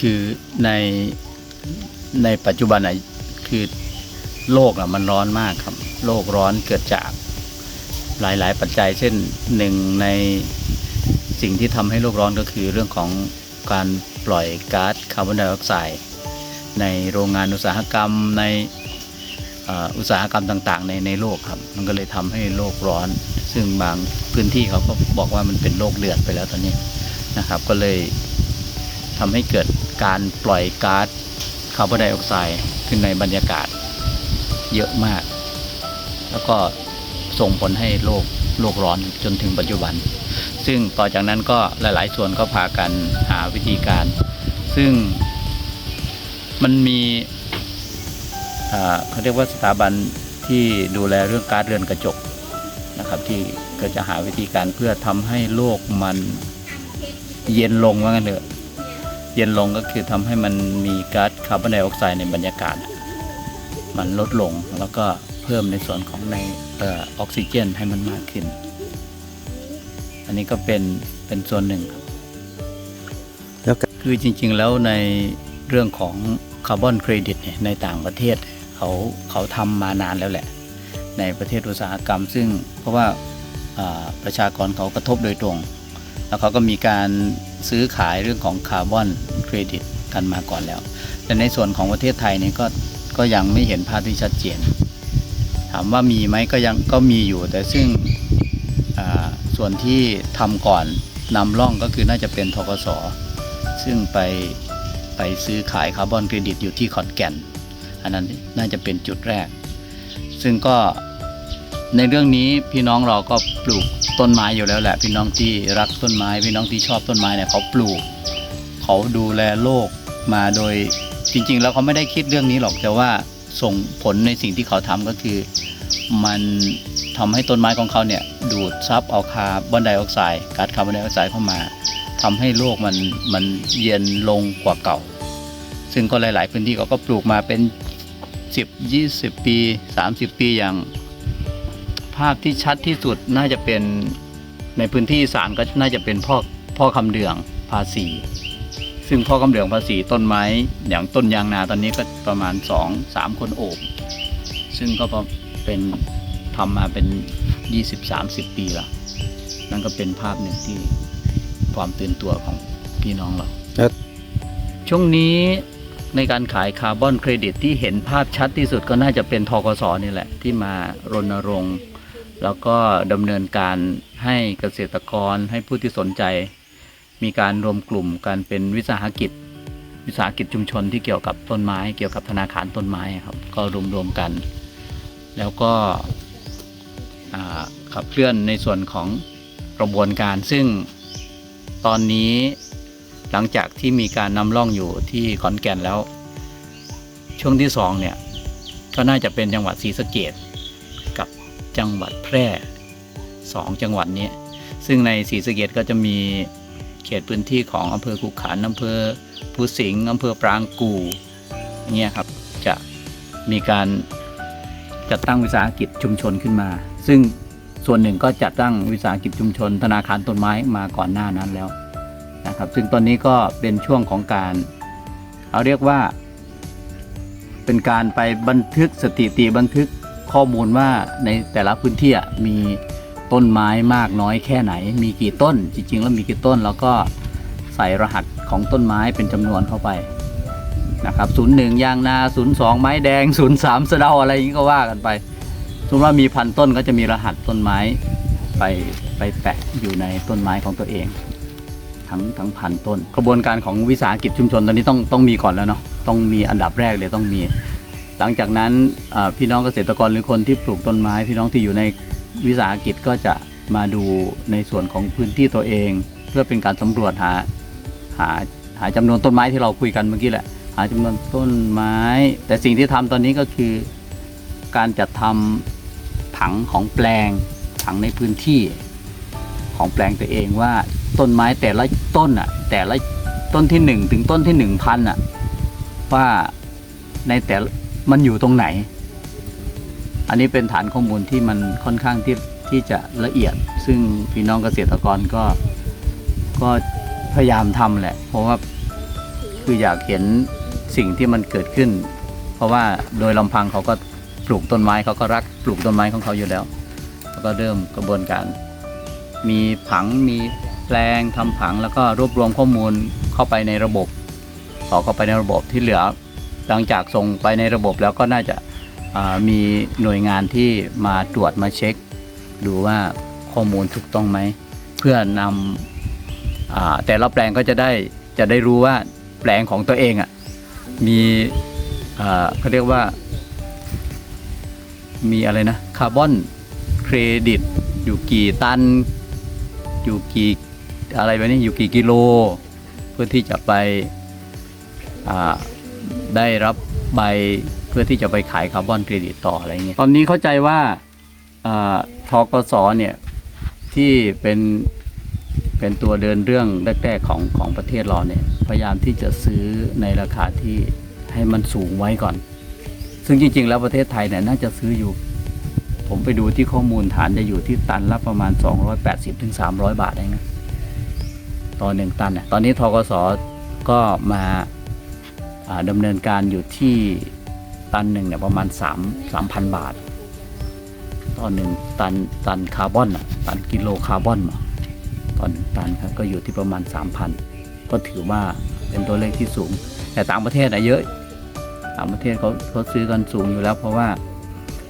คือในในปัจจุบันอะคือโลกอะมันร้อนมากครับ โลกร้อนเกิดจากหลาย ๆ ปัจจัย เช่นหนึ่งในสิ่งที่ทำให้โลกร้อนก็คือเรื่องของการปล่อยก๊าซคาร์บอนไดออกไซด์ในโรงงานอุตสาหกรรมในอุตสาหกรรมต่างๆ ในในโลกครับ มันก็เลยทำให้โลกร้อน ซึ่งบางพื้นที่เขาก็บอกว่ามันเป็นโลกเดือดไปแล้วตอนนี้นะครับ ก็เลย ทำให้เกิดการปล่อยก๊าซคาร์บอนไดออกไซด์ขึ้นในบรรยากาศเยอะมาก แล้วก็ส่งผลให้โลกโลกร้อนจนถึงปัจจุบัน ซึ่งต่อจากนั้นก็หลาย ๆ ส่วนก็พากันหาวิธีการ ซึ่งมันมีเขาเรียกว่าสถาบันที่ดูแลเรื่องการเรือนกระจกนะครับที่ก็จะหาวิธีการเพื่อทำให้โลกมันเย็นลงว่างั้นเถอะ เย็นลงก็คือทำให้มันมีก๊าซคาร์บอนไดออกไซด์ในบรรยากาศ มันลดลงแล้วก็เพิ่มในส่วนของในเออออกซิเจนให้มันมากขึ้น อันนี้ก็เป็นเป็นส่วนหนึ่งครับแล้วก็คือจริง ๆ แล้วในเรื่องของคาร์บอนเครดิตเนี่ยในต่างประเทศเขาเขาทำมานานแล้วแหละ ในประเทศอุตสาหกรรม ซึ่งเพราะว่าอ่าประชากรเขากระทบโดยตรง แล้วเขาก็มีการ ซื้อขายเรื่องของคาร์บอนเครดิตกันมาก่อนแล้ว แต่ในส่วนของประเทศไทยเนี่ยก็ก็ยังไม่เห็นภาพที่ชัดเจน ถามว่ามีไหมก็ยังก็มีอยู่ แต่ซึ่งส่วนที่ทำก่อนนำร่องก็คือน่าจะเป็นทกสซึ่งไปไปซื้อขายคาร์บอนเครดิตอยู่ที่ขอนแก่น อันนั้นน่าจะเป็นจุดแรก ซึ่งก็ในเรื่องนี้พี่น้องเราก็ปลูก ต้นไม้อยู่แล้วแหละ พี่น้องที่รักต้นไม้ พี่น้องที่ชอบต้นไม้เนี่ยเขาปลูก เขาดูแลโลกมาโดยจริง ๆ แล้วเขาไม่ได้คิดเรื่องนี้หรอกแต่ว่าส่งผลในสิ่งที่เขาทำก็คือ มันทำให้ต้นไม้ของเขาเนี่ยดูดซับเอาคาร์บอนไดออกไซด์ก๊าซคาร์บอนไดออกไซด์เข้ามาทำให้โลกมันมันเย็นลงกว่าเก่า ซึ่งก็หลาย ๆ พื้นที่เขาก็ปลูกมาเป็น 10 20 ปี 30 ปีอย่าง ภาพที่ชัดที่สุดน่าจะเป็นในพื้นที่อีสารก็น่าจะเป็นพ่อพ่อคำเดืองภาษีซึ่งพ่อคำเดืองภาษีต้นไม้อย่างต้นยางนาตอนนี้ก็ประมาณ2-3คนโอบซึ่งก็เป็นทำมาเป็น 20-30 ปีแล้วนั่นก็เป็นภาพหนึ่งที่ความตื่นตัวของพี่น้องเราแล้วช่วงนี้ในการขายคาร์บอนเครดิตที่เห็นภาพชัดที่สุดก็น่าจะเป็นทกสนี่แหละ ที่มารณรงค์ แล้วก็ดำเนินการให้เกษตรกรให้ผู้ที่สนใจ มีการรวมกลุ่มกันเป็นวิสาหกิจ วิสาหกิจชุมชนที่เกี่ยวกับต้นไม้ เกี่ยวกับธนาคารต้นไม้ครับ ก็รวมๆกัน แล้วก็ขับเคลื่อนในส่วนของกระบวนการ ซึ่งตอนนี้หลังจากที่มีการนำร่องอยู่ที่ขอนแก่นแล้ว ช่วงที่สองเนี่ยก็น่าจะเป็นจังหวัดศรีสะเกด จังหวัดแพร่สองจังหวัดนี้ ซึ่งในศรีสะเกดก็จะมีเขตพื้นที่ของอำเภอกุขันอำเภอภูสิงห์อำเภอปรางกูเนี่ยครับจะมีการจัดตั้งวิสาหกิจชุมชนขึ้นมา ซึ่งส่วนหนึ่งก็จัดตั้งวิสาหกิจชุมชน ธนาคารต้นไม้มาก่อนหน้านั้นแล้วนะครับ ซึ่งตอนนี้ก็เป็นช่วงของการ เอาเรียกว่า เป็นการไปบันทึกสถิติบันทึก ข้อมูลว่าในแต่ละพื้นที่มีต้นไม้มากน้อยแค่ไหน มีกี่ต้น จริงๆ แล้วมีกี่ต้น แล้วก็ใส่รหัสของต้นไม้เป็นจำนวนเข้าไปนะครับศูนย์หนึ่งยางนาศูนย์สองไม้แดงศูนย์สามสะเดาอะไรอย่างนี้ก็ว่ากันไปสมมติว่ามีพันต้นก็จะมีรหัสต้นไม้ไปไปแปะอยู่ในต้นไม้ของตัวเอง ทั้งทั้งพันต้น กระบวนการของวิสาหกิจชุมชนตอนนี้ต้องต้องมีก่อนแล้วเนาะต้องมีอันดับแรกเลยต้องมี หลังจากนั้นพี่น้องเกษตรกรหรือคนที่ปลูกต้นไม้ พี่น้องที่อยู่ในวิสาหกิจก็จะมาดูในส่วนของพื้นที่ตัวเอง เพื่อเป็นการสำรวจหาหาหาจำนวนต้นไม้ที่เราคุยกันเมื่อกี้แหละ หาจำนวนต้นไม้ แต่สิ่งที่ทำตอนนี้ก็คือ การจัดทำผังของแปลงผังในพื้นที่ของแปลงตัวเองว่าต้นไม้แต่ละต้นอะแต่ละต้นที่หนึ่งถึงต้นที่หนึ่งพันอะว่าในแต่ มันอยู่ตรงไหน อันนี้เป็นฐานข้อมูลที่มันค่อนข้างที่ที่จะละเอียด ซึ่งพี่น้องเกษตรกรก็ก็พยายามทำแหละ เพราะว่าคืออยากเห็นสิ่งที่มันเกิดขึ้น เพราะว่าโดยลำพังเขาก็ปลูกต้นไม้เขาก็รักปลูกต้นไม้ของเขาอยู่แล้วแล้วก็เริ่มกระบวนการ มีผังมีแปลงทำผังแล้วก็รวบรวมข้อมูลเข้าไปในระบบต่อเข้าไปในระบบที่เหลือ หลังจากส่งไปในระบบแล้วก็น่าจะามีหน่วยงานที่มาตรวจมาเช็ค ดูว่าข้อมูลถูกต้องไหม เพื่อนำอแต่ละแปลงก็จะได้จะได้รู้ว่าแปลงของตัวเองอะ่ะมีเขาเรียกว่า มีอะไรนะคาร์บอนเครดิตอยู่กี่ตัน อยู่กี่อะไรแบบนี้อยู่กี่กิโล เพื่อที่จะไป ได้รับใบเพื่อที่จะไปขายคาร์บอนเครดิตต่ออะไรเงี้ยตอนนี้เข้าใจว่าทกสเนี่ยที่เป็นเป็นตัวเดินเรื่องแรกๆของของประเทศเราเนี่ยพยายามที่จะซื้อในราคาที่ให้มันสูงไว้ก่อน ซึ่งจริง ๆ แล้วประเทศไทยเนี่ยน่าจะซื้ออยู่ ผมไปดูที่ข้อมูลฐานจะอยู่ที่ตันละประมาณ 280-300ถึง300บาทเองนะต่อหนึ่งตันเนี่ยตอนนี้ทกสก็มา ดำเนินการอยู่ที่ตันหนึ่งเนี่ยประมาณ 3 3,000 บาท ต่อหนึ่งตันตันคาร์บอนอะตันกิโลคาร์บอนอะต่อหนึ่งตันครับก็อยู่ที่ประมาณ 3,000 ก็ถือว่าเป็นตัวเลขที่สูง แต่ต่างประเทศอะเยอะต่างประเทศเขาเขาซื้อกันสูงอยู่แล้ว เพราะว่า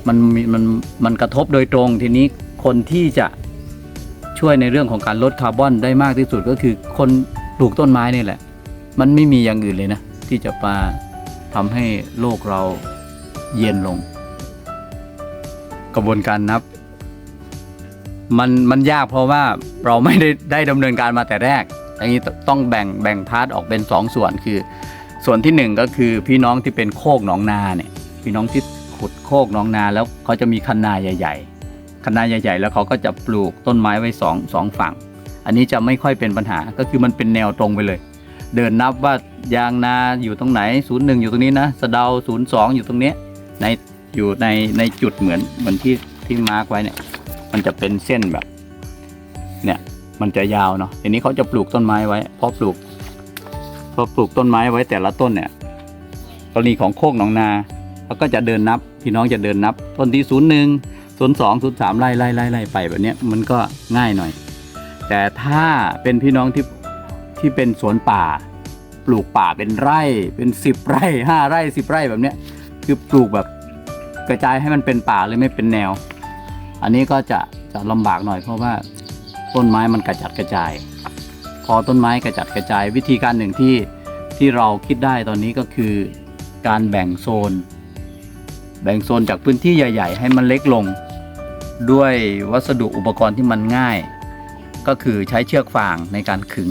มันมีมันมันกระทบโดยตรงทีนี้คนที่จะช่วยในเรื่องของการลดคาร์บอนได้มากที่สุดก็คือคนปลูกต้นไม้นี่แหละ มันไม่มีอย่างอื่นเลยนะ ที่จะมาทำให้โลกเราเย็นลง กระบวนการนับ มันมันยากเพราะว่าเราไม่ได้ได้ดำเนินการมาแต่แรกอันนี้ต้องแบ่งแบ่งพาร์ทออกเป็นสองส่วนคือ ส่วนที่หนึ่งก็คือพี่น้องที่เป็นโคกหนองนาเนี่ยพี่น้องที่ขุดโคกหนองนาแล้วเขาจะมีคันนาใหญ่ ๆคันนาใหญ่ ๆ แล้วเขาก็จะปลูกต้นไม้ไว้สองสองฝั่ง อันนี้จะไม่ค่อยเป็นปัญหาก็คือมันเป็นแนวตรงไปเลย เดินนับว่ายางนาอยู่ตรงไหนศูนย์หนึ่งอยู่ตรงนี้นะสะเดาศูนย์สองอยู่ตรงเนี้ยในอยู่ในในจุดเหมือนเหมือนที่ที่มาร์กไว้เนี่ย มันจะเป็นเส้นแบบ เนี่ยมันจะยาวเนาะทีนี้เขาจะปลูกต้นไม้ไว้พอปลูกพอปลูกต้นไม้ไว้แต่ละต้นเนี่ยกรณีของโคกหนองนาเขาก็จะเดินนับพี่น้องจะเดินนับ ต้นที่ศูนย์หนึ่งศูนย์สองศูนย์สามไล่ไล่ไล่ไล่ไปแบบเนี้ยมันก็ง่ายหน่อย แต่ถ้าเป็นพี่น้องที่ ที่เป็นสวนป่า ปลูกป่าเป็นไร่เป็นสิบไร่ห้าไร่สิบไร่แบบเนี้ยคือปลูกแบบกระจายให้มันเป็นป่าเลยไม่เป็นแนว อันนี้ก็จะจะลำบากหน่อยเพราะว่าต้นไม้มันกระจัดกระจาย พอต้นไม้กระจัดกระจาย วิธีการหนึ่งที่ที่เราคิดได้ตอนนี้ก็คือการแบ่งโซน แบ่งโซนจากพื้นที่ใหญ่ ๆ ให้มันเล็กลง ด้วยวัสดุอุปกรณ์ที่มันง่าย ก็คือใช้เชือกฟางในการขึง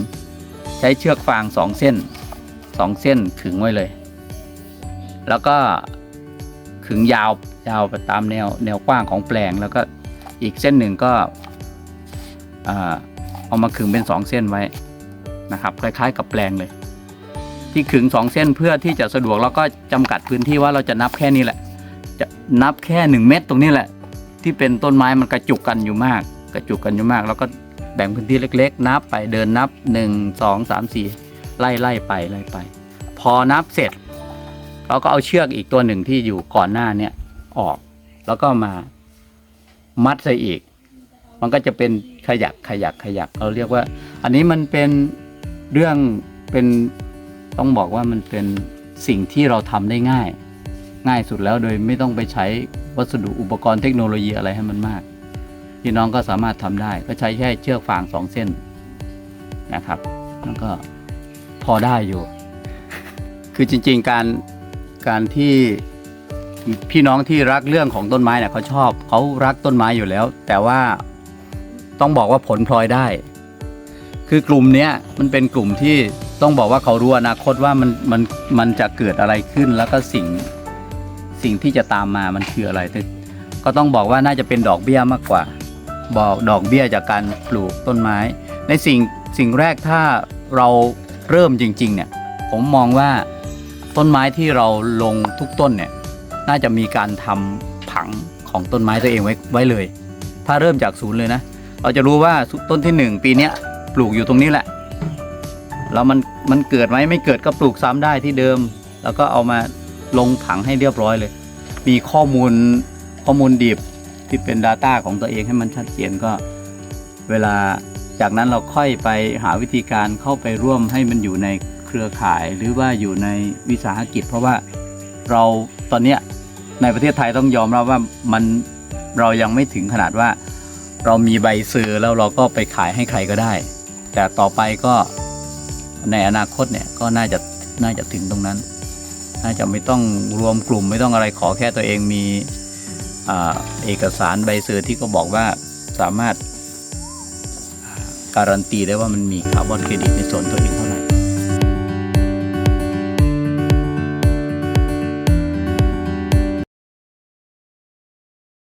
ใช้เชือกฟางสองเส้นสองเส้นขึงไว้เลย แล้วก็ขึงยาวยาวไปตามแนวแนวกว้างของแปลงแล้วก็อีกเส้นหนึ่งก็เอามาขึงเป็นสองเส้นไว้นะครับคล้าย ๆ กับแปลงเลย ที่ขึงสองเส้นเพื่อที่จะสะดวกแล้วก็จำกัดพื้นที่ว่าเราจะนับแค่นี้แหละ จะนับแค่หนึ่งเม็ดตรงนี้แหละ ที่เป็นต้นไม้มันกระจุกกันอยู่มาก กระจุกกันอยู่มาก แล้วก็ แบ่งพื้นที่เล็ก ๆ นับไปเดินนับหนึ่งสองสามสี่ไล่ไล่ไปไล่ไป พอนับเสร็จเราก็เอาเชือกอีกตัวหนึ่งที่อยู่ก่อนหน้าเนี่ยออก แล้วก็มามัดใส่อีก มันก็จะเป็นขยักขยักขยักเราเรียกว่า อันนี้มันเป็นเรื่องเป็นต้องบอกว่ามันเป็นสิ่งที่เราทำได้ง่าย ง่ายสุดแล้วโดยไม่ต้องไปใช้วัสดุอุปกรณ์เทคโนโลยีอะไรให้มันมาก พี่น้องก็สามารถทำได้ ก็ใช้แค่เชือกฟางสองเส้นนะครับแล้วก็พอได้อยู่ คือจริง ๆการการที่พี่น้องที่รักเรื่องของต้นไม้เนี่ยเขาชอบเขารักต้นไม้อยู่แล้ว แต่ว่าต้องบอกว่าผลพลอยได้ คือกลุ่มเนี้ยมันเป็นกลุ่มที่ต้องบอกว่าเขารู้อนาคตว่ามันมันมันจะเกิดอะไรขึ้นแล้วก็สิ่งสิ่งที่จะตามมามันคืออะไรก็ต้องบอกว่าน่าจะเป็นดอกเบี้ยมากกว่า บอกดอกเบี้ยจากการปลูกต้นไม้ ในสิ่งสิ่งแรกถ้าเราเริ่มจริงๆเนี่ยผมมองว่าต้นไม้ที่เราลงทุกต้นเนี่ยน่าจะมีการทำผังของต้นไม้ตัวเองไว้ไว้เลย ถ้าเริ่มจากศูนย์เลยนะ เราจะรู้ว่าต้นที่หนึ่งปีนี้ปลูกอยู่ตรงนี้แหละ แล้วมันมันเกิดไหมไม่เกิดก็ปลูกซ้ำได้ที่เดิม แล้วก็เอามาลงถังให้เรียบร้อยเลย มีข้อมูลข้อมูลดิบ ที่เป็น Data ของตัวเองให้มันชัดเจนก็ เวลาจากนั้นเราค่อยไปหาวิธีการเข้าไปร่วมให้มันอยู่ในเครือข่ายหรือว่าอยู่ในวิสาหกิจ เพราะว่าเราตอนเนี้ยในประเทศไทยต้องยอมรับว่ามันเรายังไม่ถึงขนาดว่า เรามีใบซื้อแล้วเราก็ไปขายให้ใครก็ได้ แต่ต่อไปก็ในอนาคตเนี่ยก็น่าจะน่าจะถึงตรงนั้น น่าจะไม่ต้องรวมกลุ่มไม่ต้องอะไรขอแค่ตัวเองมี เอกสารใบเซอร์ที่ก็บอกว่าสามารถการันตีได้ว่ามันมีคาร์บอนเครดิตในส่วนตัวเองเท่านั้น